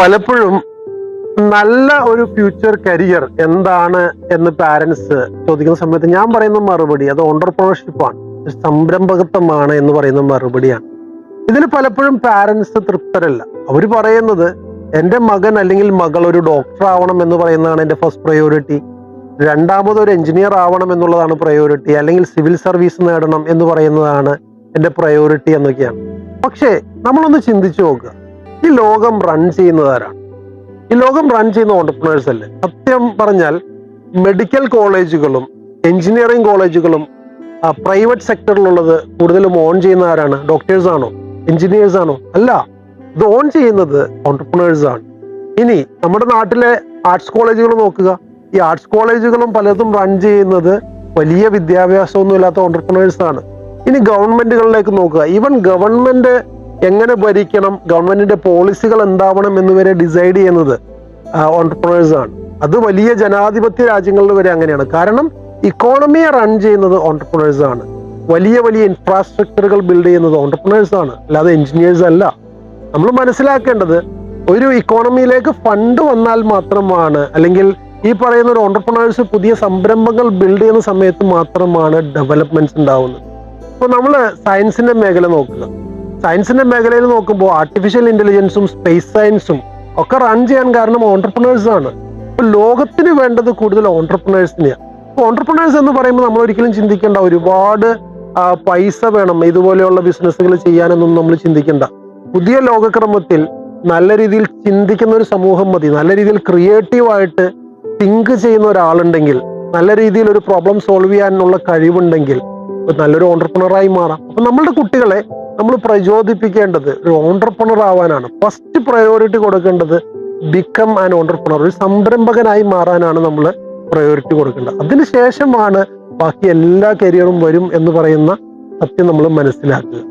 പലപ്പോഴും നല്ല ഒരു ഫ്യൂച്ചർ കരിയർ എന്താണ് എന്ന് പാരൻസ് ചോദിക്കുന്ന സമയത്ത് ഞാൻ പറയുന്ന മറുപടി അത് ഓണ്ടർപ്രണർഷിപ്പാണ് സംരംഭകത്വമാണ് എന്ന് പറയുന്ന മറുപടിയാണ്. ഇതിന് പലപ്പോഴും പാരൻസ് തൃപ്തരല്ല. അവർ പറയുന്നത് എന്റെ മകൻ അല്ലെങ്കിൽ മകൾ ഒരു ഡോക്ടർ ആവണം എന്ന് പറയുന്നതാണ് എന്റെ ഫസ്റ്റ് പ്രയോറിറ്റി രണ്ടാമത് ഒരു എഞ്ചിനീയർ ആവണം എന്നുള്ളതാണ് പ്രയോറിറ്റി അല്ലെങ്കിൽ സിവിൽ സർവീസ് നേടണം എന്ന് പറയുന്നതാണ് എന്റെ പ്രയോറിറ്റി എന്നൊക്കെയാണ്. പക്ഷേ നമ്മളൊന്ന് ചിന്തിച്ചു നോക്കുക. ഈ ലോകം റൺ ചെയ്യുന്നത് ആരാണ് ഈ ലോകം റൺ ചെയ്യുന്ന ഓണ്ടർപ്രണേഴ്സ് അല്ലേ? സത്യം പറഞ്ഞാൽ മെഡിക്കൽ കോളേജുകളും എഞ്ചിനീയറിംഗ് കോളേജുകളും പ്രൈവറ്റ് സെക്ടറിലുള്ളത് കൂടുതലും ഓൺ ചെയ്യുന്ന ആരാണ് ഡോക്ടേഴ്സ് ആണോ? എഞ്ചിനീയേഴ്സ് ആണോ? അല്ല. ഇത് ഓൺ ചെയ്യുന്നത് ഓണ്ടർപ്രണേഴ്സ് ആണ്. ഇനി നമ്മുടെ നാട്ടിലെ ആർട്സ് കോളേജുകൾ നോക്കുക. ഈ ആർട്സ് കോളേജുകളും പലതും റൺ ചെയ്യുന്നത് വലിയ വിദ്യാഭ്യാസമൊന്നും ഇല്ലാത്ത ഓണ്ടർപ്രണേഴ്സ് ആണ്. ഇനി ഗവൺമെന്റുകളിലേക്ക് നോക്കുക. ഈവൻ ഗവൺമെന്റ് എങ്ങനെ ഭരിക്കണം ഗവൺമെന്റിന്റെ പോളിസികൾ എന്താവണം എന്നിവരെ ഡിസൈഡ് ചെയ്യുന്നത് ഓൺടർപ്രണേഴ്സ് ആണ്. അത് വലിയ ജനാധിപത്യ രാജ്യങ്ങളിൽ വരെ അങ്ങനെയാണ്. കാരണം ഇക്കോണമിയെ റൺ ചെയ്യുന്നത് ഓൺടർപ്രണേഴ്സ് ആണ്. വലിയ വലിയ ഇൻഫ്രാസ്ട്രക്ചറുകൾ ബിൽഡ് ചെയ്യുന്നത് ഓൺടർപ്രണേഴ്സ് ആണ്. അല്ലാതെ എഞ്ചിനീയേഴ്സ് അല്ല. നമ്മൾ മനസ്സിലാക്കേണ്ടത് ഒരു ഇക്കോണമിയിലേക്ക് ഫണ്ട് വന്നാൽ മാത്രമാണ് അല്ലെങ്കിൽ ഈ പറയുന്ന ഒരു ഓണ്ടർപ്രണേഴ്സ് പുതിയ സംരംഭങ്ങൾ ബിൽഡ് ചെയ്യുന്ന സമയത്ത് മാത്രമാണ് ഡെവലപ്മെന്റ്സ് ഉണ്ടാവുന്നത്. ഇപ്പൊ നമ്മൾ സയൻസിന്റെ മേഖല നോക്കുക. സയൻസിന്റെ മേഖലയിൽ നോക്കുമ്പോൾ ആർട്ടിഫിഷ്യൽ ഇന്റലിജൻസും സ്പേസ് സയൻസും ഒക്കെ റൺ ചെയ്യാൻ കാരണം ഓണ്ടർപ്രണേഴ്സ് ആണ്. ലോകത്തിന് വേണ്ടത് കൂടുതൽ ഓണ്ടർപ്രണേഴ്സിനെയാണ് ഓണ്ടർപ്രണേഴ്സ് എന്ന് പറയുമ്പോൾ നമ്മൾ ഒരിക്കലും ചിന്തിക്കേണ്ട ഒരുപാട് പൈസ വേണം. ഇതുപോലെയുള്ള ബിസിനസ്സുകൾ ചെയ്യാനൊന്നും നമ്മൾ ചിന്തിക്കേണ്ട. പുതിയ ലോകക്രമത്തിൽ നല്ല രീതിയിൽ ചിന്തിക്കുന്ന ഒരു സമൂഹം മതി. നല്ല രീതിയിൽ ക്രിയേറ്റീവായിട്ട് തിങ്ക് ചെയ്യുന്ന ഒരാളുണ്ടെങ്കിൽ നല്ല രീതിയിൽ ഒരു പ്രോബ്ലം സോൾവ് ചെയ്യാനുള്ള കഴിവുണ്ടെങ്കിൽ നല്ലൊരു ഓണ്ടർപ്രണറായി മാറാം. അപ്പൊ നമ്മളുടെ കുട്ടികളെ നമ്മൾ പ്രചോദിപ്പിക്കേണ്ടത് ഒരു ഓണ്ടർപ്രണർ ആവാനാണ്. ഫസ്റ്റ് പ്രയോറിറ്റി കൊടുക്കേണ്ടത് ബിക്കം ആൻ ഓണ്ടർപ്രണർ ഒരു സംരംഭകനായി മാറാനാണ് നമ്മൾ പ്രയോറിറ്റി കൊടുക്കേണ്ടത്. അതിനുശേഷമാണ് ബാക്കി എല്ലാ കരിയറും വരും എന്ന് പറയുന്ന സത്യം നമ്മൾ മനസ്സിലാക്കുക.